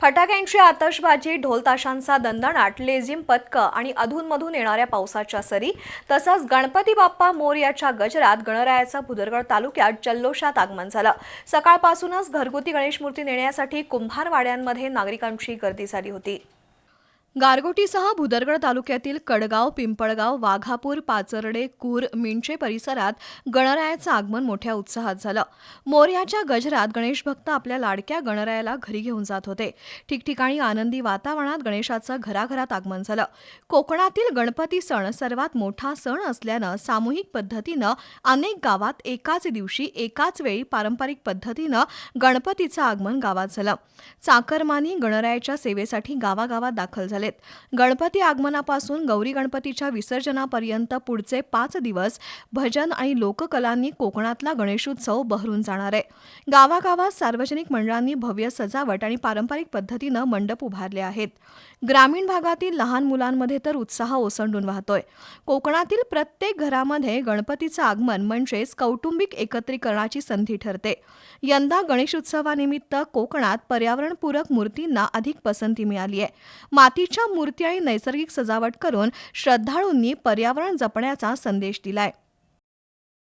फटाक्यांची आतषबाजी ढोलताशांचा दणदणाट लेझिम पथकं आणि अधूनमधून येणाऱ्या पावसाच्या सरी तसंच गणपती बाप्पा मोरयाच्या गजरात गणरायाचं भुदरगड तालुक्यात जल्लोषात आगमन झालं. सकाळपासूनच घरगुती गणेश मूर्ती नेण्यासाठी कुंभारवाड्यांमध्ये नागरिकांची गर्दी झाली होती. गारगोटीसह भुदरगड तालुक्यातील कडगाव पिंपळगाव वाघापूर पाचर्डे कूर मिंचे परिसरात गणरायाचं आगमन मोठ्या उत्साहात झालं. मोर्याच्या गजरात गणेश भक्त आपल्या लाडक्या गणरायाला घरी घेऊन जात होते. ठिकठिकाणी आनंदी वातावरणात गणेशाचं घराघरात आगमन झालं. कोकणातील गणपती सण सर्वात मोठा सण असल्यानं सामूहिक पद्धतीनं अनेक गावात एकाच दिवशी एकाच वेळी पारंपरिक पद्धतीनं गणपतीचं आगमन गावात झालं. चाकरमानी गणरायाच्या सेवेसाठी गावागावात दाखल झाले. झालेत गणपती आगमनापासून गौरी गणपतीच्या विसर्जनापर्यंत पुढचे पाच दिवस भजन आणि लोककलांनी कोकणातला गणेशोत्सव बहरून जाणार आहे. गावागावात सार्वजनिक मंडळांनी भव्य सजावट आणि पारंपरिक पद्धतीनं मंडप उभारले आहेत. ग्रामीण भागातील लहान मुलांमध्ये तर उत्साह ओसंडून वाहतोय. कोकणातील प्रत्येक घरामध्ये गणपतीचं आगमन म्हणजेच कौटुंबिक एकत्रीकरणाची संधी ठरते. यंदा गणेशोत्सवानिमित्त कोकणात पर्यावरणपूरक मूर्तींना अधिक पसंती मिळाली आहे. माती मूर्ती आणि नैसर्गिक सजावट करून श्रद्धाळूंनी पर्यावरण जपण्याचा संदेश दिलाय.